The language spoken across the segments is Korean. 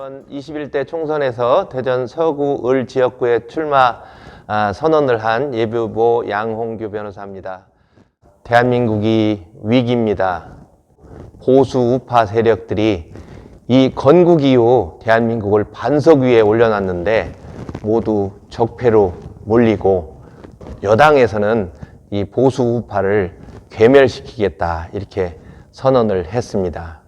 이번 21대 총선에서 대전 서구 을 지역구에 출마 아, 선언을 한 예비후보 양홍규 변호사입니다. 대한민국이 위기입니다. 보수 우파 세력들이 이 건국 이후 대한민국을 반석 위에 올려놨는데 모두 적폐로 몰리고 여당에서는 이 보수 우파를 괴멸시키겠다 이렇게 선언을 했습니다.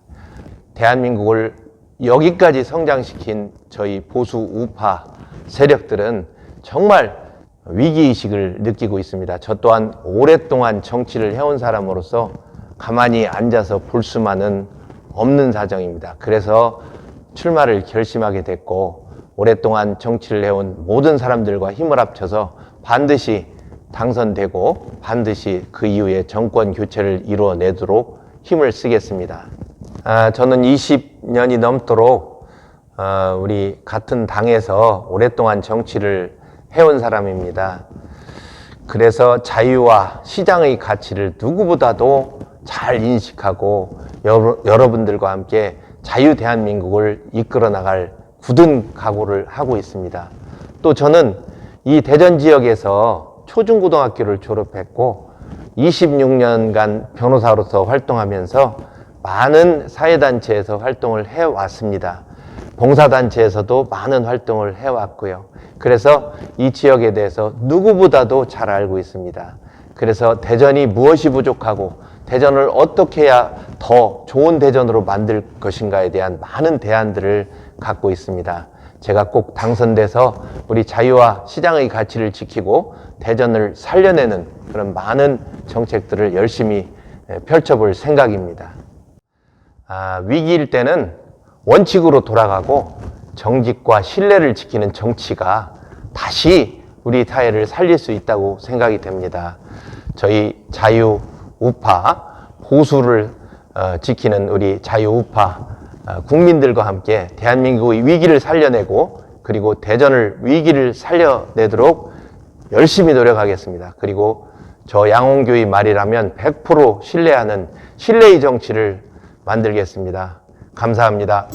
대한민국을 여기까지 성장시킨 저희 보수 우파 세력들은 정말 위기의식을 느끼고 있습니다. 저 또한 오랫동안 정치를 해온 사람으로서 가만히 앉아서 볼 수만은 없는 사정입니다. 그래서 출마를 결심하게 됐고 오랫동안 정치를 해온 모든 사람들과 힘을 합쳐서 반드시 당선되고 반드시 그 이후에 정권 교체를 이루어내도록 힘을 쓰겠습니다. 아, 저는 20 년이 넘도록 어, 우리 같은 당에서 오랫동안 정치를 해온 사람입니다. 그래서 자유와 시장의 가치를 누구보다도 잘 인식하고 여러, 여러분들과 함께 자유 대한민국을 이끌어 나갈 굳은 각오를 하고 있습니다. 또 저는 이 대전 지역에서 초중고등학교를 졸업했고 26년간 변호사로서 활동하면서 많은 사회단체에서 활동을 해왔습니다. 봉사단체에서도 많은 활동을 해왔고요. 그래서 이 지역에 대해서 누구보다도 잘 알고 있습니다. 그래서 대전이 무엇이 부족하고 대전을 어떻게 해야 더 좋은 대전으로 만들 것인가에 대한 많은 대안들을 갖고 있습니다. 제가 꼭 당선돼서 우리 자유와 시장의 가치를 지키고 대전을 살려내는 그런 많은 정책들을 열심히 펼쳐볼 생각입니다. 아, 위기일 때는 원칙으로 돌아가고 정직과 신뢰를 지키는 정치가 다시 우리 사회를 살릴 수 있다고 생각이 됩니다. 저희 자유 우파 보수를 어, 지키는 우리 자유 우파 어, 국민들과 함께 대한민국의 위기를 살려내고 그리고 대전을 위기를 살려내도록 열심히 노력하겠습니다. 그리고 저 양홍교의 말이라면 100% 신뢰하는 신뢰의 정치를 만들겠습니다. 감사합니다.